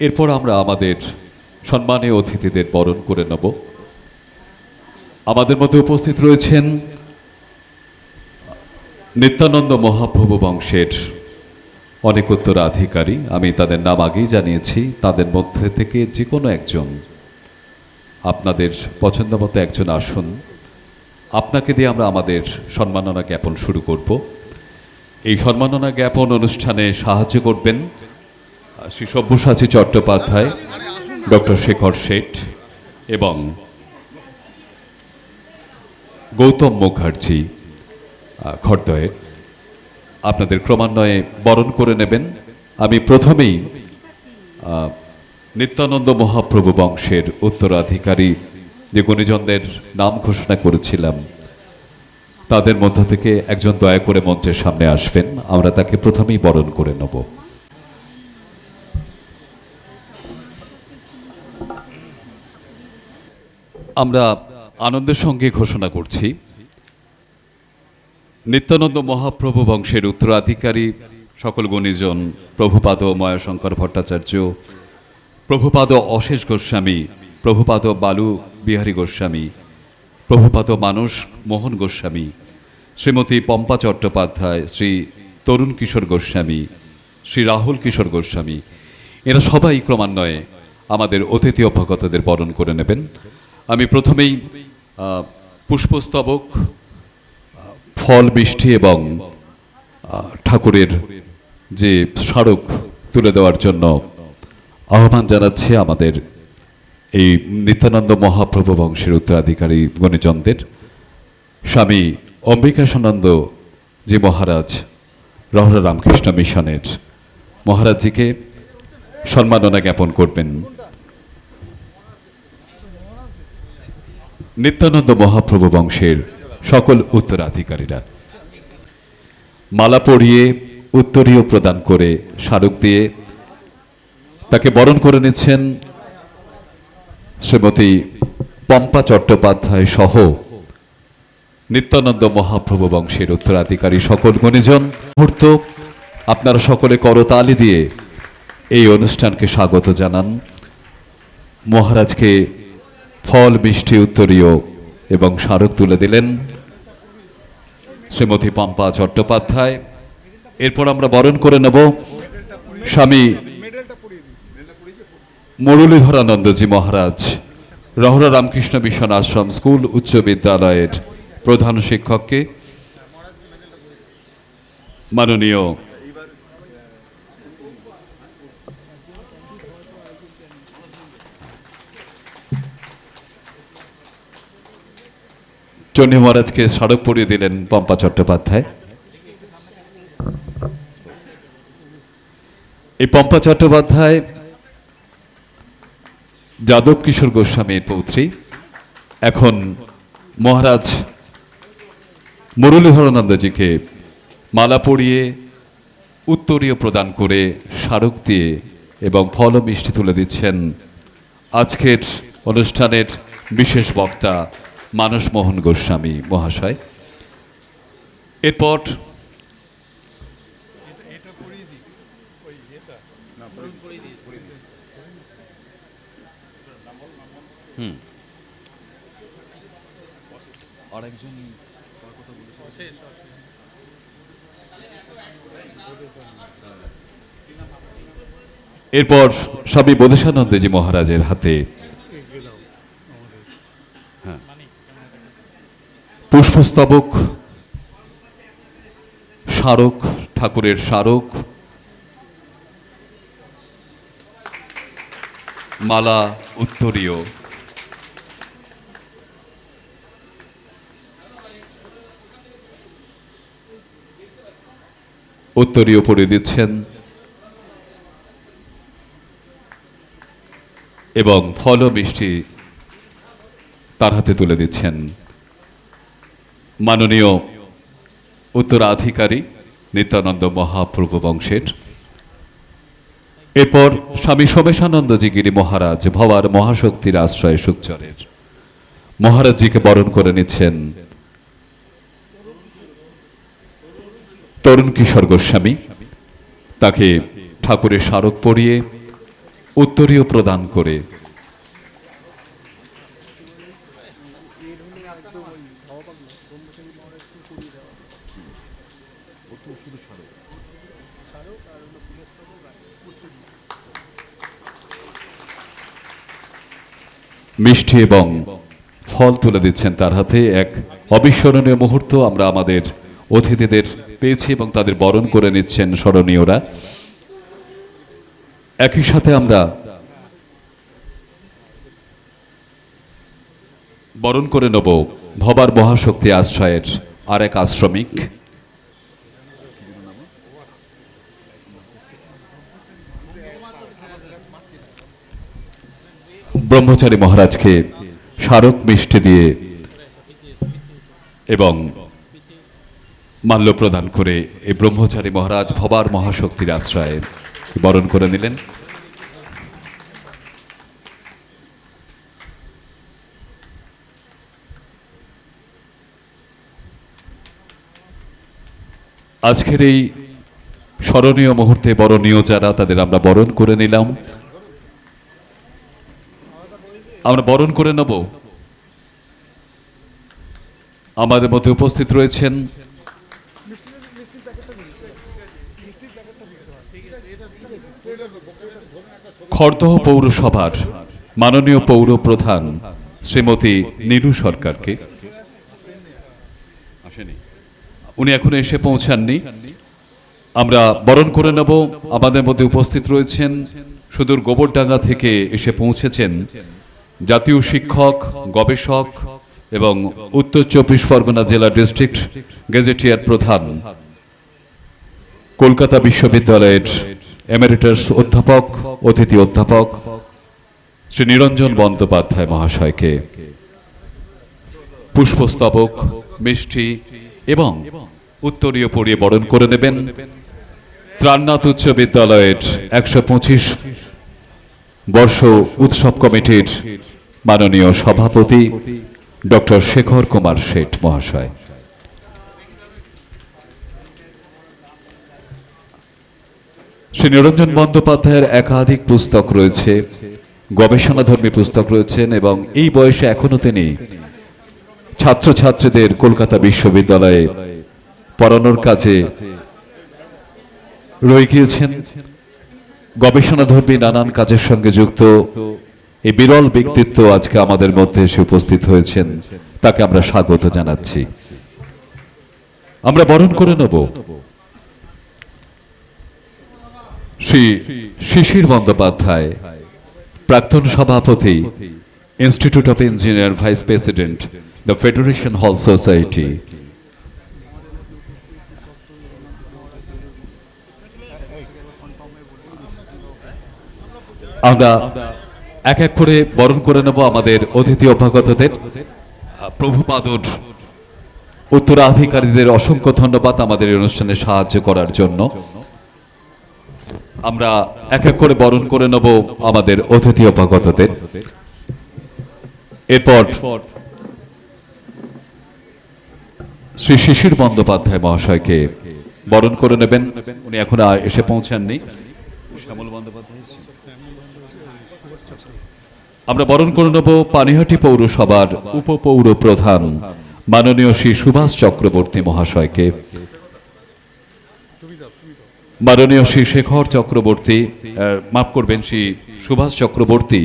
এরপর আমরা আমাদের সম্মানীয় অতিথিদের বরণ করে নেব। আমাদের মধ্যে উপস্থিত রয়েছেন নিত্যানন্দ মহাপ্রভু বংশের অনেক উত্তরাধিকারী। আমি তাদের নাম আগেই জানিয়েছি, তাদের মধ্যে থেকে যে কোনো একজন আপনাদের পছন্দ মতো একজন আসুন। আপনাকে দিয়ে আমরা আমাদের সম্মাননা জ্ঞাপন শুরু করব। এই সম্মাননা জ্ঞাপন অনুষ্ঠানে সাহায্য করবেন শ্রী সব্যসাচী চট্টোপাধ্যায় ডক্টর শেখর শেঠ এবং গৌতম মুখার্জি আহ, খড়দয়ের আপনাদের ক্রমান্বয়ে বরণ করে নেবেন। আমি প্রথমেই নিত্যানন্দ মহাপ্রভু বংশের উত্তরাধিকারী যে গুণীজনদের নাম ঘোষণা করেছিলাম তাদের মধ্য থেকে একজন দয়া করে মঞ্চের সামনে আসবেন। আমরা তাকে প্রথমেই বরণ করে নেব। আমরা আনন্দের সঙ্গে ঘোষণা করছি। নিত্যানন্দ মহাপ্রভু বংশের উত্তরাধিকারী সকল গুণীজন প্রভুপাদ ময়াশঙ্কর ভট্টাচার্য, প্রভুপাদ অশেষ গোস্বামী, প্রভুপাদ বালু বিহারী গোস্বামী, প্রভুপাদ মানস মোহন গোস্বামী, শ্রীমতী পম্পা চট্টোপাধ্যায়, শ্রী তরুণ কিশোর গোস্বামী, শ্রী রাহুল কিশোর গোস্বামী, এরা সবাই ক্রমান্বয়ে আমাদের অতিথি অভ্যাগতদের বরণ করে নেবেন। আমি প্রথমেই পুষ্পস্তবক ফল বৃষ্টি এবং ঠাকুরের যে স্মারক তুলে দেওয়ার জন্য আহ্বান জানাচ্ছি আমাদের এই নিত্যানন্দ মহাপ্রভু বংশের উত্তরাধিকারী গণিজনদের। স্বামী অম্বিকাশানন্দ যে মহারাজ রহরা রামকৃষ্ণ মিশনের মহারাজজিকে সম্মাননা জ্ঞাপন করবেন। নিত্যানন্দ মহাপ্রভু বংশের সকল উত্তরাধিকারীরা। মালা পরিয়ে উত্তরীয় প্রদান করে স্মারক দিয়ে তাকে বরণ করে নিচ্ছেন শ্রীমতী পম্পা চট্টোপাধ্যায় সহ নিত্যানন্দ মহাপ্রভু বংশের উত্তরাধিকারী সকল গুণীজন। মুহূর্ত, আপনারা সকলে করতালি দিয়ে এই অনুষ্ঠানকে স্বাগত জানান। মহারাজকে ফল, মিষ্টি, উত্তরীয় এবং স্মারক তুলে দিলেন শ্রীমতী পম্পা চট্টোপাধ্যায়। এরপর আমরা বরণ করে নেব স্বামী মুরলীধরানন্দজি মহারাজ, রহরা রামকৃষ্ণ মিশন আশ্রম স্কুল উচ্চ বিদ্যালয়ের প্রধান শিক্ষককে। মাননীয় চন্ডী মহারাজকে স্মারক পরিয়ে দিলেন পম্পা চট্টোপাধ্যায়। এই পম্পা চট্টোপাধ্যায় যাদব কিশোর গোস্বামীর পৌত্রী। এখন মহারাজ মুরলীধরানন্দজিকে মালা পরিয়ে উত্তরীয় প্রদান করে স্মারক দিয়ে এবং ফল মিষ্টি তুলে দিচ্ছেন আজকের অনুষ্ঠানের বিশেষ বক্তা মানস মোহন গোস্বামী মহাশয়। এরপর এরপর স্বামী বোধেশানন্দজি মহারাজের হাতে পুষ্পস্তবক স্মারক, ঠাকুরের স্মারক, মালা উত্তরীয়। উত্তরীয় পড়ে দিচ্ছেন। এবং ফল মিষ্টি তার হাতে তুলে দিচ্ছেন। মাননীয় উত্তরাধিকারী নিত্যানন্দ মহাপ্রভু বংশের। এরপর স্বামী সোমেশানন্দজি গিরি মহারাজ ভবার মহাশক্তির আশ্রয় সুকচরের মহারাজজিকে বরণ করে নিচ্ছেন তরুণ কিশোর গোস্বামী। তাকে ঠাকুরের স্মারক পরিয়ে উত্তরীয় প্রদান করে মিষ্টি এবং ফল তুলে দিচ্ছেন তার হাতে এক অবিস্মরণীয় মুহূর্ত আমরা আমাদের অতিথিদের পেয়েছি এবং তাদের বরণ করে নিচ্ছেন স্মরণীয়রা। একই সাথে আমরা বরণ করে নেব ভবার মহাশক্তি আশ্রয়ের আর এক আশ্রমিক। ব্রহ্মচারী মহারাজকে স্মারক মিষ্টি দিয়ে এবং মাল্য প্রদান করে এই ব্রহ্মচারী মহারাজ ভবার মহাশক্তির আশ্রয়ে বরণ করে নিলেন। আজকের এই স্মরণীয় মুহূর্তে বরণীয় যারা, তাদের আমরা বরণ করে নিলাম। আমরা বরণ করে নেব। আমাদের মধ্যে উপস্থিত রয়েছেন খড়দহ পৌরসভার মাননীয় পৌর প্রধান শ্রীমতী নীরু সরকারকে আসেনি উনি এখনও এসে পৌঁছাননি। আমরা বরণ করে নেব। আমাদের মধ্যে উপস্থিত রয়েছেন সুদূর গোবরডাঙ্গা থেকে এসে পৌঁছেছেন জাতীয় শিক্ষক, গবেষক এবং উত্তর চব্বিশ পরগনা জেলা ডিস্ট্রিক্ট গেজেটিয়ার প্রধান। কলকাতা বিশ্ববিদ্যালয়ের এমেরিটাস অধ্যাপক, অতিথি অধ্যাপক শ্রী নিরঞ্জন বন্দ্যোপাধ্যায় মহাশয়কে। পুষ্পস্তবক, মিষ্টি এবং উত্তরীয় পড়িয়ে বরণ করে নেবেন। ত্রাণনাথ উচ্চ বিদ্যালয়ের একশো পঁচিশ বর্ষ উৎসব কমিটির মাননীয় সভাপতি ডক্টর শেখর কুমার শেঠ মহাশয়। শ্রী নিরঞ্জন বন্দ্যোপাধ্যায়ের একাধিক পুস্তক রয়েছে, গবেষণাধর্মী পুস্তক রয়েছেন এবং এই বয়সে এখনও তিনি ছাত্রছাত্রীদের কলকাতা বিশ্ববিদ্যালয়ে পড়ানোর কাজে রয়ে গিয়েছেন। গবেষণাধর্মী নানান কাজের সঙ্গে যুক্ত এই বিরল ব্যক্তিত্ব আজকে আমাদের মধ্যে এসে উপস্থিত হয়েছেন, তাকে আমরা স্বাগত জানাচ্ছি। আমরা বরণ করে নেব। শ্রী শিশির বন্দ্যোপাধ্যায়, প্রাক্তন সভাপতি institute of engineer vice president the federation hall society আমরা এক এক করে বরণ করে নেব আমাদের অতিথি অভ্যাগতদের। প্রভুপাদর উত্তরাধিকারীদের অসংখ্য ধন্যবাদ আমাদের এই অনুষ্ঠানে সাহায্য করার জন্য। আমরা এক এক করে বরণ করে নেব আমাদের অতিথি অভ্যাগতদের। এরপর শ্রী শিশির বন্দ্যোপাধ্যায় মহাশয়কে বরণ করে নেবেন। উনি এখন এসে পৌঁছাননি। শ্যামল বন্দ্যোপাধ্যায়। আমরা বরণ করে নেব পানিহাটি পৌরসভার উপপৌর প্রধান মাননীয় শ্রী সুভাষ চক্রবর্তী মহাশয়কে। মাননীয় শ্রী শেখর চক্রবর্তী মাফ করবেন শ্রী সুভাষ চক্রবর্তী,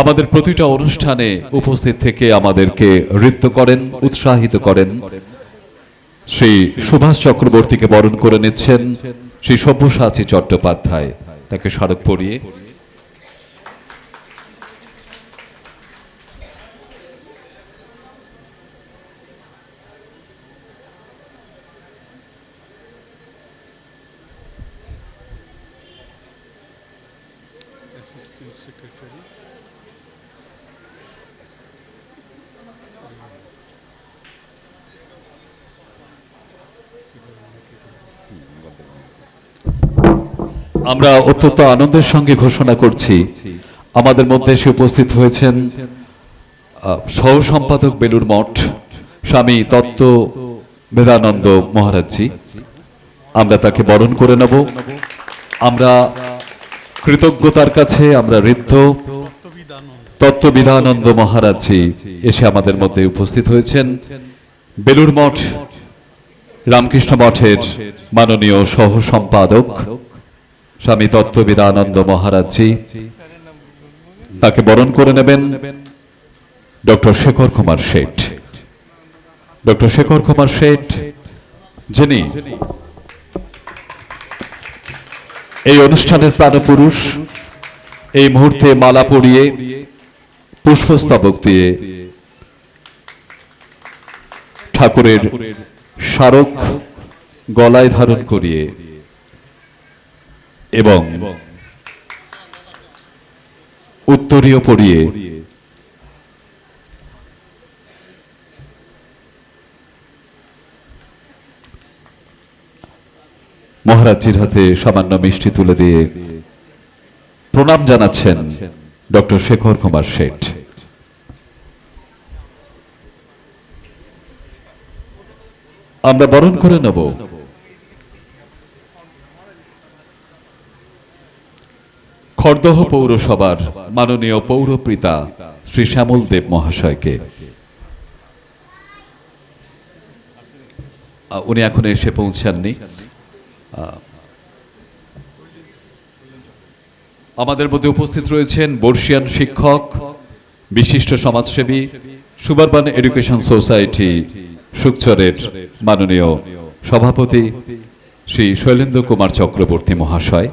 আমাদের প্রতিটা অনুষ্ঠানে উপস্থিত থেকে আমাদেরকে নৃত্য করেন, উৎসাহিত করেন। শ্রী সুভাষ চক্রবর্তীকে বরণ করে নিচ্ছেন শ্রী সব্যসাচী চট্টোপাধ্যায়। তাকে স্মারক পড়িয়ে আমরা অত্যন্ত আনন্দের সঙ্গে ঘোষণা করছি। আমাদের মধ্যে এসে উপস্থিত হয়েছেন সহ সম্পাদক বেলুর মঠ, স্বামী তত্ত্ব বেদানন্দ মহারাজজি। আমরা তাকে বরণ করে নেব। আমরা কৃতজ্ঞতার কাছে আমরা ঋদ্ধ তত্ত্ববিধানন্দ মহারাজজি এসে আমাদের মধ্যে উপস্থিত হয়েছেন। বেলুর মঠ, রামকৃষ্ণ মঠের মাননীয় সহ সম্পাদক স্বামী তত্ত্ববিদানন্দ মহারাজজি, তাকে বরণ করে নেবেন ডক্টর শেখর কুমার শেঠ। ডক্টর শেখর কুমার শেঠ, যিনি এই অনুষ্ঠানের প্রাণপুরুষ, এই মুহূর্তে মালা পরিয়ে, পুষ্পস্তবক দিয়ে ঠাকুরের স্মারক গলায় ধারণ করিয়ে এবং উত্তরীয় পরিয়ে মহারাজজির হাতে সামান্য মিষ্টি তুলে দিয়ে প্রণাম জানাচ্ছেন ডক্টর শেখর কুমার শেঠ। আমরা বরণ করে নেব। খড়দহ পৌরসভার মাননীয় পৌরপিতা শ্রী শ্যামল দেব মহাশয়কে। উনি এখন এসে পৌঁছাননি। আমাদের মধ্যে উপস্থিত রয়েছেন বর্ষিয়ান শিক্ষক, বিশিষ্ট সমাজসেবী, সুবারবান এডুকেশন সোসাইটি সুকচরের মাননীয় সভাপতি শ্রী শৈলেন্দ্র কুমার চক্রবর্তী মহাশয়।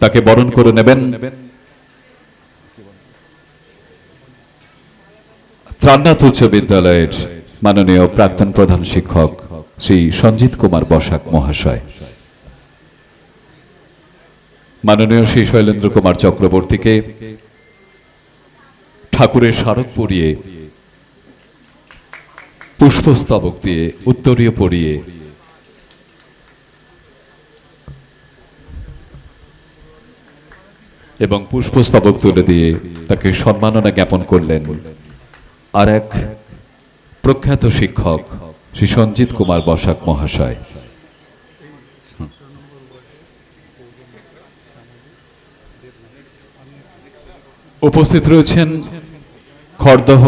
তাকে বরণ করে নেবেন। ত্রাণনাথ উচ্চ বিদ্যালয়ের মাননীয় প্রাক্তন প্রধান শিক্ষক শ্রী সঞ্জিত কুমার বসাক মহাশয়। মাননীয় শ্রী শৈলেন্দ্র কুমার চক্রবর্তীকে ঠাকুরের স্মারক পরিয়ে, পুষ্পস্তবক দিয়ে উত্তরীয় পরিয়ে এবং পুষ্পস্তবক তুলে দিয়ে তাকে সম্মাননা জ্ঞাপন করলেন। আর এক প্রখ্যাত শিক্ষক শ্রী সঞ্জিত কুমার বসাক মহাশয়। উপস্থিত রয়েছেন খড়দহ।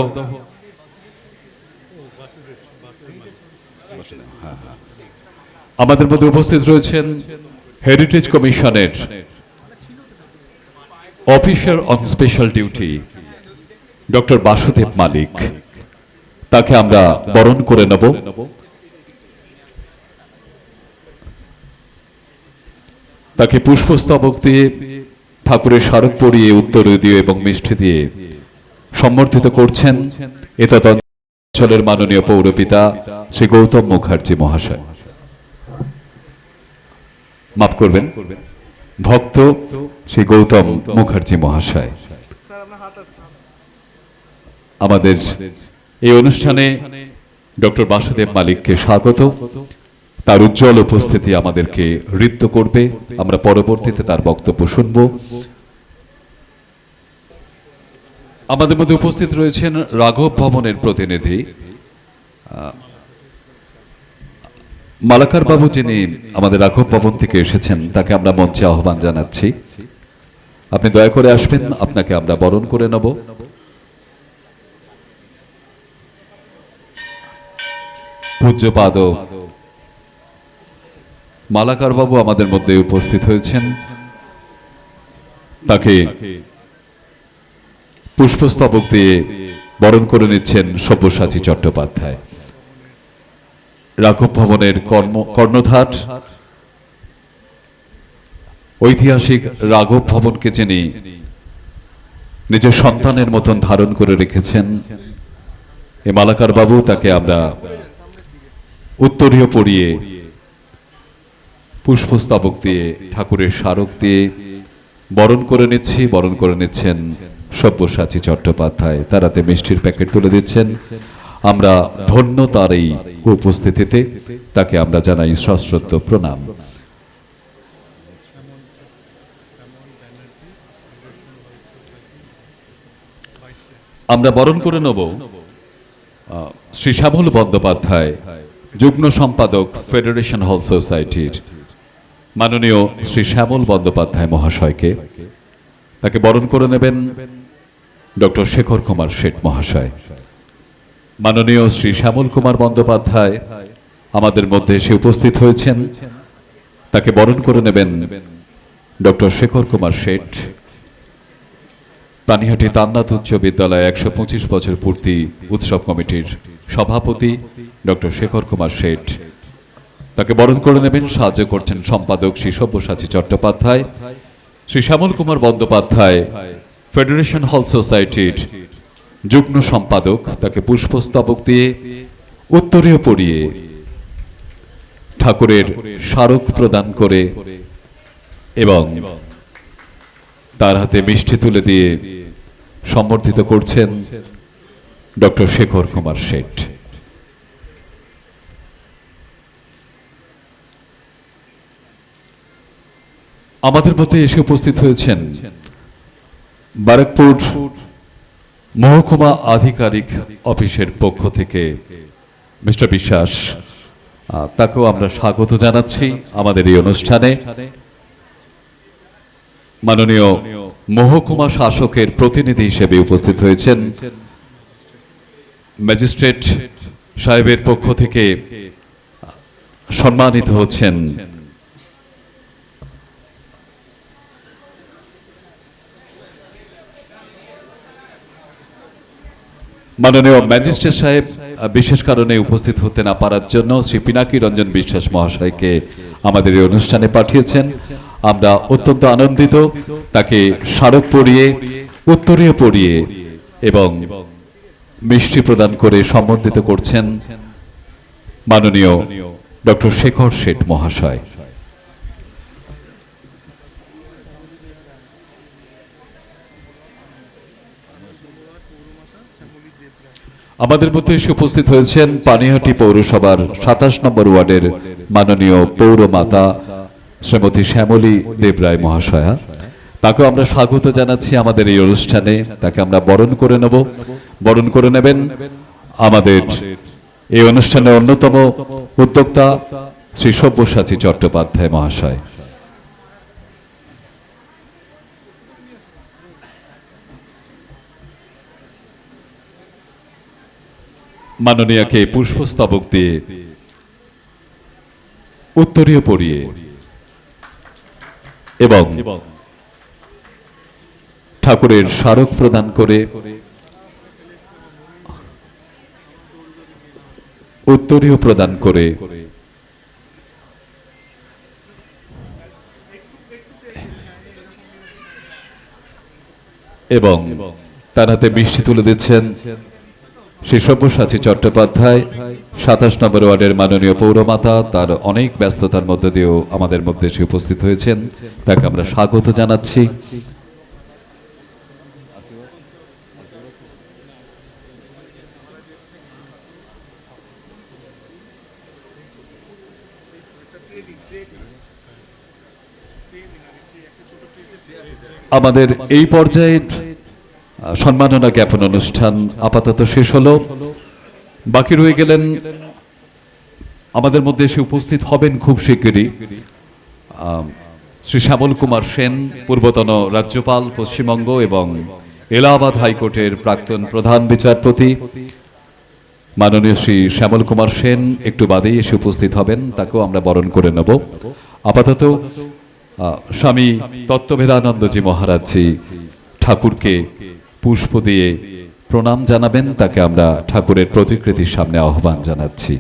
আমাদের মধ্যে উপস্থিত রয়েছেন হেরিটেজ কমিশনের officer on special duty, doctor Basudeb Malik. তাকে আমরা বরণ করে নেব। তাকে পুষ্পস্তবক দিয়ে ঠাকুরের স্মারক পরিয়ে উত্তর দিয়ে এবং মিষ্টি দিয়ে সম্বর্ধিত করছেন এতদ অঞ্চলের মাননীয় পৌরপিতা শ্রী গৌতম মুখার্জি মহাশয়। মাফ করবেন। ভক্ত শ্রী গৌতম মুখার্জি মহাশয়। আমাদের এই অনুষ্ঠানে ডক্টর বাসুদেব মালিককে স্বাগত। তার উজ্জ্বল উপস্থিতি আমাদেরকে ঋদ্ধ করবে। আমরা পরবর্তীতে তার বক্তব্য শুনব। আমাদের মধ্যে উপস্থিত রয়েছেন রাঘব ভবনের প্রতিনিধি মালাকার বাবু যিনি আমাদের রাঘব ভবন থেকে এসেছেন, তাকে আমরা মঞ্চে আহ্বান জানাচ্ছি। আপনি দয়া করে আসবেন, আপনাকে আমরা বরণ করে নেব। পূজ্যপাদ, মালাকার বাবু আমাদের মধ্যে উপস্থিত হয়েছেন। তাকে পুষ্পস্তবক দিয়ে বরণ করে নিচ্ছেন সব্যসাচী চট্টোপাধ্যায়। রাঘব ভবনের কর্ম, কর্ণধার। ঐতিহাসিক রাঘব ভবনকে যিনি নিজের সন্তানের মতন ধারণ করে রেখেছেন, এ মালাকার বাবু, তাকে আমরা উত্তরীয় পড়িয়ে পুষ্পস্তাবক দিয়ে, ঠাকুরের স্মারক দিয়ে বরণ করে নিচ্ছি। বরণ করে নিচ্ছেন সব্যসাচী চট্টোপাধ্যায়। তারাতে মিষ্টির প্যাকেট তুলে দিচ্ছেন। আমরা ধন্য তার এই উপস্থিতিতে তাকে আমরা জানাই সশ্রদ্ধ প্রণাম। আমরা বরণ করে নেব শ্রী শ্যামল বন্দ্যোপাধ্যায়, যুগ্ম সম্পাদক ফেডারেশন হল সোসাইটির মাননীয় শ্রী শ্যামল বন্দ্যোপাধ্যায় মহাশয়কে তাকে বরণ করে নেবেন ডক্টর শেখর কুমার শেঠ মহাশয়। মাননীয় শ্রী শ্যামল কুমার বন্দ্যোপাধ্যায় আমাদের মধ্যে এসে উপস্থিত হয়েছেন। তাকে বরণ করে নেবেন ডক্টর শেখর কুমার শেঠ। পানিহাটি তান্নাথ উচ্চ বিদ্যালয় একশো পঁচিশ বছর পূর্তি উৎসব কমিটির সভাপতি ডক্টর শেখর কুমার শেঠ। তাকে বরণ করে নেবেন, সাহায্য করছেন সম্পাদক শ্রী সব্যসাচী চট্টোপাধ্যায়। শ্রী শ্যামল কুমার বন্দ্যোপাধ্যায় ফেডারেশন হল সোসাইটির যুগ্ম সম্পাদক তাকে পুষ্পস্তবক দিয়ে উত্তরীয় পড়িয়ে ঠাকুরের স্মারক প্রদান করে এবং তার হাতে মিষ্টি তুলে দিয়ে সম্বর্ধিত করছেন ডক্টর শেখর কুমার শেঠ। আমাদের মধ্যে এসে উপস্থিত হয়েছেন বারাকপুর মহকুমা আধিকারিক অফিসের পক্ষ থেকে মিস্টার বিশ্বাস তাকেও আমরা স্বাগত জানাচ্ছি আমাদের এই অনুষ্ঠানে। মাননীয় মহকুমা শাসকের প্রতিনিধি হিসেবে উপস্থিত হয়েছেন ম্যাজিস্ট্রেট সাহেবের পক্ষ থেকে সম্মানিত হচ্ছেন মাননীয় ম্যাজিস্ট্রেট সাহেব বিশেষ কারণে উপস্থিত হতে না পারার জন্য শ্রী পিনাকি রঞ্জন বিশ্বাস মহাশয়কে আমাদের এই অনুষ্ঠানে পাঠিয়েছেন। আমরা অত্যন্ত আনন্দিত, তাকে স্মারক পড়িয়ে, উত্তরীয় পড়িয়ে এবং মিষ্টি প্রদান করে সম্বন্ধিত করছেন মাননীয় ডক্টর শেখর শেঠ মহাশয়। আমাদের মধ্যে এসে উপস্থিত হয়েছেন পানিহাটি পৌরসভার সাতাশ নম্বর ওয়ার্ডের মাননীয় পৌরমাতা শ্রীমতী শ্যামলী দেবরায় মহাশয়া। তাকে আমরা স্বাগত জানাচ্ছি আমাদের এই অনুষ্ঠানে। তাকে আমরা বরণ করে নেব। বরণ করে নেবেন আমাদের এই অনুষ্ঠানের অন্যতম উদ্যোক্তা শ্রী সব্যসাচী চট্টোপাধ্যায় মহাশয়। মাননীয়াকে পুষ্পস্তবক দিয়ে উত্তরীয় পড়িয়ে এবং ঠাকুরের স্মারক প্রদান করে উত্তরীয় প্রদান করে এবং তার হাতে মিষ্টি তুলে দিচ্ছেন। শ্রী সব্যসাচী চট্টোপাধ্যায় সাতাশ নম্বর ওয়ার্ডের মাননীয় পৌরমাতা তার অনেক ব্যস্ততার মধ্যে দিয়েও আমাদের মধ্যে এসে উপস্থিত হয়েছেন। তাকে আমরা স্বাগত জানাচ্ছি। আমাদের এই পর্যায়ের আহ, সম্মাননা জ্ঞাপন অনুষ্ঠান আপাতত শেষ হলো। বাকি রয়ে গেলেন, আমাদের মধ্যে এসে উপস্থিত হবেন খুব শিগগিরই শ্রী শ্যামল কুমার সেন, পূর্বতন রাজ্যপাল, পশ্চিমবঙ্গ এবং এলাহাবাদ হাইকোর্টের প্রাক্তন প্রধান বিচারপতি। মাননীয় শ্রী শ্যামল কুমার সেন, একটু বাদেই এসে উপস্থিত হবেন, তাকেও আমরা বরণ করে নেব। আপাতত স্বামী তত্ত্বভেদানন্দজি মহারাজজি ঠাকুরকে পুষ্প দিয়ে প্রণাম জানাবেন তাকে আমরা ঠাকুরের প্রতিকৃতির সামনে আহ্বান জানাচ্ছি।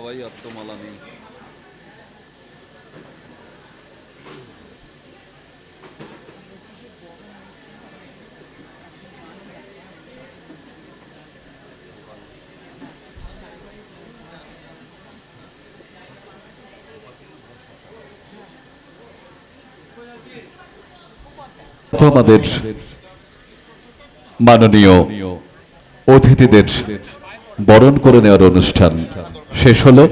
হাওয়াই অত্তমালা নেই আমাদের মাননীয় অতিথিদের বরণ করে নেওয়ার অনুষ্ঠান। শেষ হলো।